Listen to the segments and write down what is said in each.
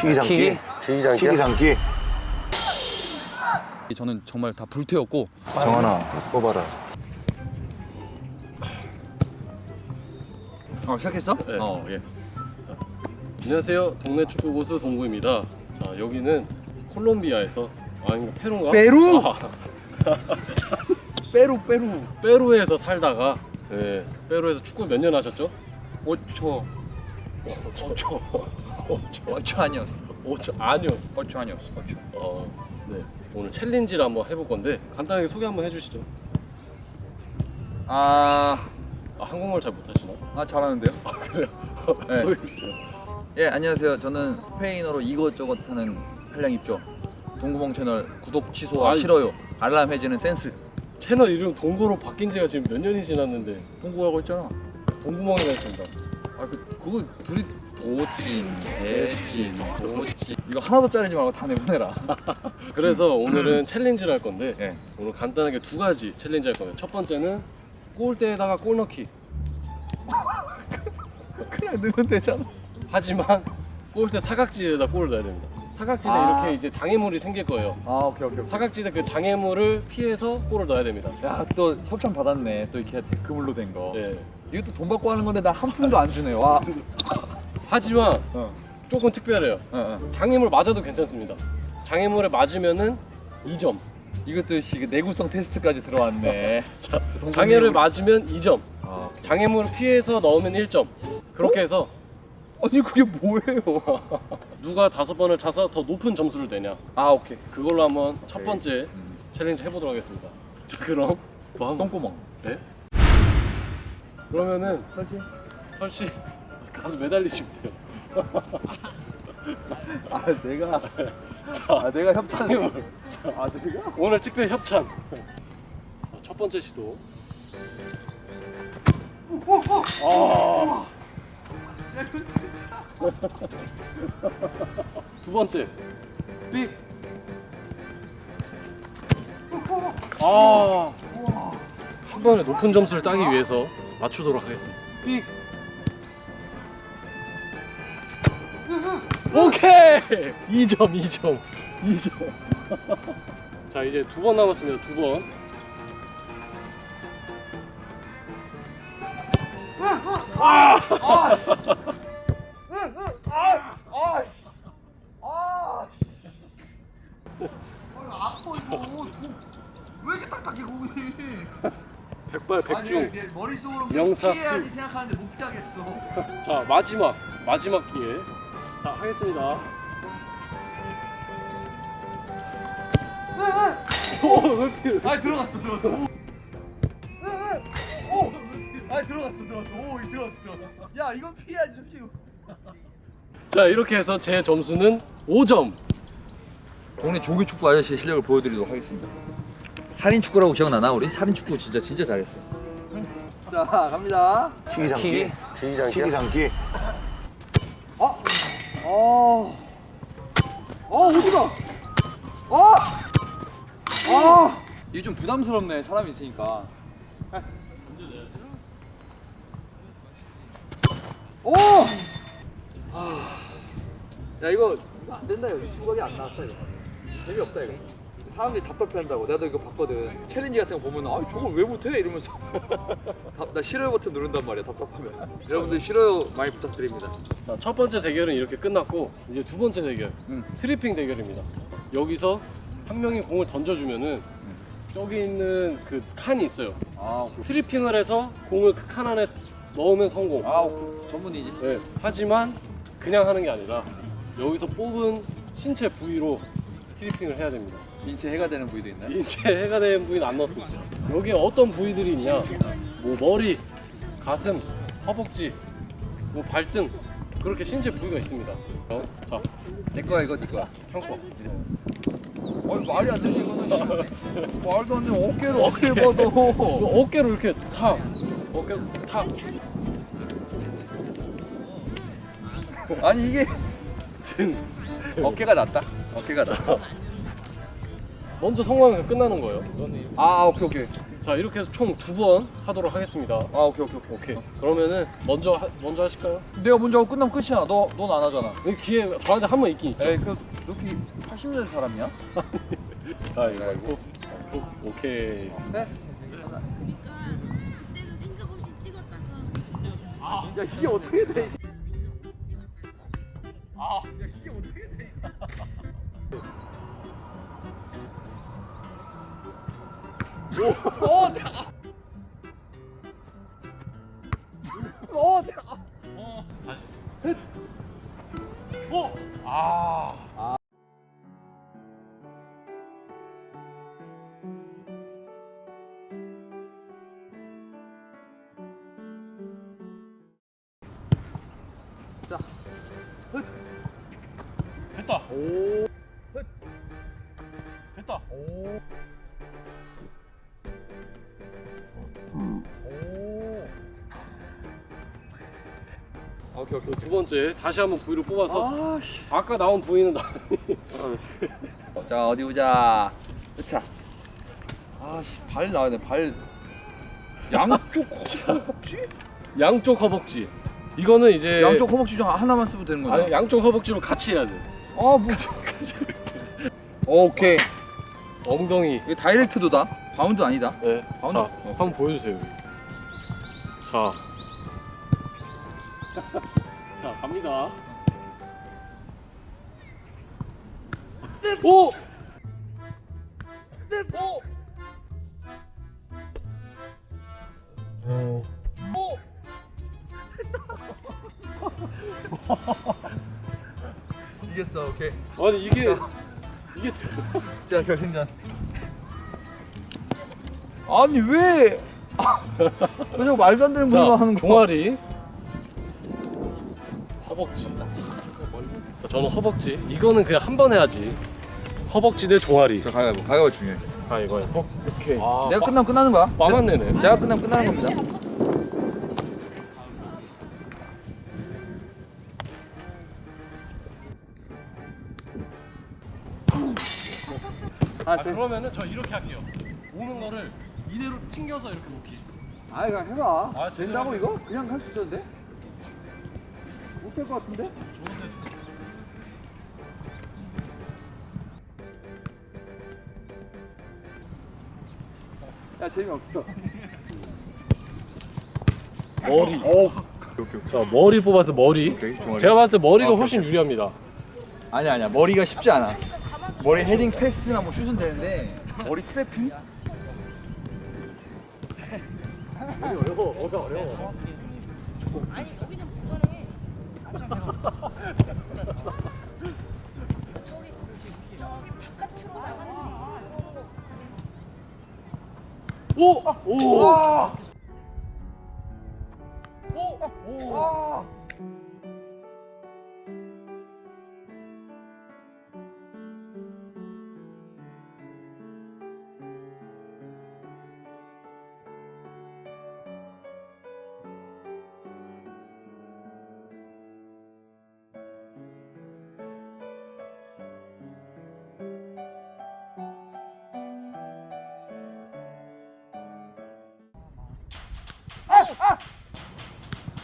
튀기 장기. 튀기? 튀기 장기야? 튀기 장기. 저는 정말 다 불태웠고 정하나 뽑아라. 어 시작했어? 네. 어 예. 안녕하세요. 동네 축구 고수 동구입니다. 자 여기는 콜롬비아에서 아닌가 페루인가? 페루? 아, 빼루 빼루 페루에서 살다가 네, 페루에서 축구 몇 년 하셨죠? 5초 5초. 5초. 5초 아니었어 5초 아니었어. 5초 아니었어 5초 어, 네. 오늘 챌린지를 한번 해볼 건데 간단하게 소개 한번 해주시죠. 아, 아, 한국말 잘 못하시나? 아 잘하는데요? 아 그래요? 네. 소개해 주세요. 예 안녕하세요 저는 스페인어로 이것저것 하는 한량 입죠 동구멍 채널 구독 취소와 아이. 싫어요 알람 해지는 센스 채널 이름 동구로 바뀐 지가 지금 몇 년이 지났는데 동구라고 했잖아 동구멍이라 했습니다. 아 그, 그거 둘이 도찐 대찐 도찐 이거 하나도 자르지 말고 다 내보내라 그래서 오늘은 챌린지를 할 건데 예. 오늘 간단하게 두 가지 챌린지 할 거예요. 첫 번째는 골대에다가 골 넣기. 그냥 넣으면 되잖아 하지만 골대 사각지대에다 골을 넣어야 됩니다. 사각지대 아. 이렇게 이제 장애물이 생길 거예요. 아 오케이 오케이 사각지대 그 장애물을 피해서 골을 넣어야 됩니다. 야 또 협찬 받았네 또 이렇게 그물로 된거 예. 이것도 돈 받고 하는 건데 나 한 푼도 안 주네 와 하지만 어, 조금 특별해요. 어, 어. 장애물 맞아도 괜찮습니다. 장애물에 맞으면은 2점. 이것도 씨그 내구성 테스트까지 들어왔네 자, 동근이 장애를 우리- 맞으면 2점. 아, 장애물을 피해서 넣으면 1점. 그렇게 해서 아니 그게 뭐예요 누가 다섯 번을 차서 더 높은 점수를 내냐. 아 오케이 그걸로 한번 첫. 번째 음. 챌린지 해보도록 하겠습니다. 자 그럼 뭐 한번 똥구멍. 쓰- 네? 그러면은 설치 설치 가서 매달리시면 돼요. 아 내가 아 내가 협찬을 아 내가 오늘 특별 협찬. 자, 첫 번째 시도. 아. 두 번째. 삑. 아. 한 번에 높은 점수를 따기 위해서 맞추도록 하겠습니다. 삑. 오케이! 2점, 2점. 2점. 자, 이제 두 번 남았습니다. 두 번. 왜 이렇게 딱딱해 공이? 백발 백중. 내 머릿속으로 명사수. 피해야지 생각하는데 못 피하겠어. 자, 마지막. 마지막 기회. 자, 하겠습니다. 오, 왜 피해? 아 들어갔어 들어갔어. 오. 오. 아 들어갔어 들어갔어. 오 들어갔어 들어갔어. 야 이건 피해야지 솔직히. 자, 이렇게 해서 제 점수는 5점. 동네 조기 축구 아저씨의 실력을 보여드리도록 하겠습니다 살인 축구라고 기억나나 우리 살인 축구 진짜 진짜 잘했어 자 갑니다 튀기 장기. 튀기? 튀기 장기야? 튀기 장기. 어 어디가 어! 아 이게 좀 부담스럽네 사람이 있으니까 오! 야 이거 이거 안 된다 이거 유튜브 각이 안 나왔다 이거 재미없다 이거 사람들이 답답해한다고 나도 이거 봤거든 챌린지 같은 거 보면 아 저걸 왜 못해 이러면서 답- 나 싫어요 버튼 누른단 말이야 답답하면 여러분들 싫어요 많이 부탁드립니다 자, 첫 번째 대결은 이렇게 끝났고 이제 두 번째 대결. 음. 트리핑 대결입니다. 여기서 한 명이 공을 던져주면은 여기 있는 그 칸이 있어요. 아 오케이 트리핑을 해서 공을 그 칸 안에 넣으면 성공. 아 오케이 전문이지 네, 하지만 그냥 하는 게 아니라 여기서 뽑은 신체 부위로 트리핑을 해야 됩니다. 인체 해가 되는 부위도 있나요? 인체 해가 된 부위는 안 넣었습니다. 여기에 어떤 부위들이 있냐? 뭐 머리, 가슴, 허벅지, 뭐 발등 그렇게 신체 부위가 있습니다. 어? 자, 내 거야 이거 네 거야 형 거. 아니 말이 안 되지 이거는. 씨. 말도 안 돼. 어깨를 어떻게? 이거 어깨로 이렇게 탁, 어깨 탁. 아니 이게 등. 어깨가 낫다 어깨가 낫다 먼저 성공하면 끝나는 거예요. 아 오케이 오케이 자 이렇게 해서 총 두 번 하도록 하겠습니다. 아 오케이 오케이 오케이. 오케이. 그러면은 먼저 하, 먼저 하실까요? 내가 먼저 하고 끝나면 끝이야. 너 넌 안 하잖아. 여기 기회 저한테 한 번 있긴 있죠. 에이 그 너키 80년 사람이야? 아 이거 말고. 오케이. 네. 그때도 생각 없이 찍었다가 야 이게 어떻게 돼? 오, 어, 나. 어, 나. 다시. 오, 아, 아. 자, 됐다. 오, 오케이 오케이. 두 번째 다시 한번 부위를 뽑아서 아 씨. 아까 나온 부위는 나. 자 어디 보자. 으차. 아씨 발돼 발. 양쪽 허벅지? 양쪽 허벅지. 이거는 이제 양쪽 허벅지 중 하나만 쓰면 되는 거죠? 아니 양쪽 허벅지로 같이 해야 돼. 아 뭐. 오케이. 엉덩이. 이게 다이렉트도다. 바운드 아니다. 네. 아, 자, 나- 어. 한번 보여주세요. 자. 자, 갑니다. 오! 오! 오! 이겼어. 오케이. 아니 이게 이게 자 결승전. 아니 왜? 그냥 말도 안 되는 자, 부위만 하는 거. 종아리 허벅지. 자, 저는 허벅지. 이거는 그냥 한 번 해야지. 허벅지 대 종아리. 자 가위바위보. 가위바위보 중요해. 아 이거야. 어? 오케이. 아, 내가 끝나면 끝나는 거야. 빠만 내네. 제가 끝나면 끝나는 겁니다. 아, 그러면은 저 이렇게 할게요. 오는 거를 이대로 튕겨서 이렇게 놓기. 아 이거 해봐. 아, 된다고 이거? 그냥 할 수 있었는데? 못할 것 같은데? 야 재미없어. 머리. 오. 자 머리 뽑아서 머리. 오케이, 종아리. 제가 봤을 때 머리가 아, 오케이, 훨씬 유리합니다. 아니야 아니야 머리가 쉽지 않아. 머리 헤딩 패스나 뭐 슛은 되는데 머리 트래핑? 어려워. 어려 어려워. 아니 바깥으로 나가는 거 오! 오! 와.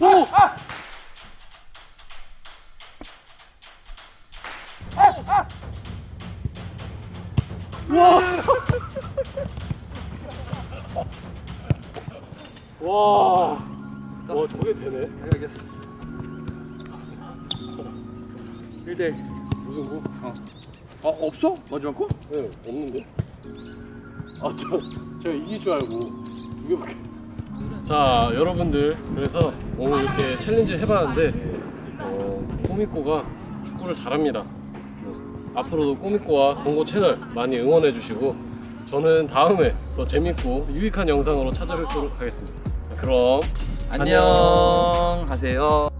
오! 와! 와! 와 저게 되네. 알겠어. 1대1 무슨 거? 아 없어? 마지막 거? 네, 없는데. 아, 저 제가 이길 줄 알고 두 개밖에. 자, 여러분들 그래서 오늘 이렇게 챌린지 해봤는데 어, 꼬미꼬가 축구를 잘합니다. 어, 앞으로도 꼬미꼬와 동고 채널 많이 응원해 주시고 저는 다음에 더 재밌고 유익한 영상으로 찾아뵙도록 하겠습니다. 그럼 안녕 하세요.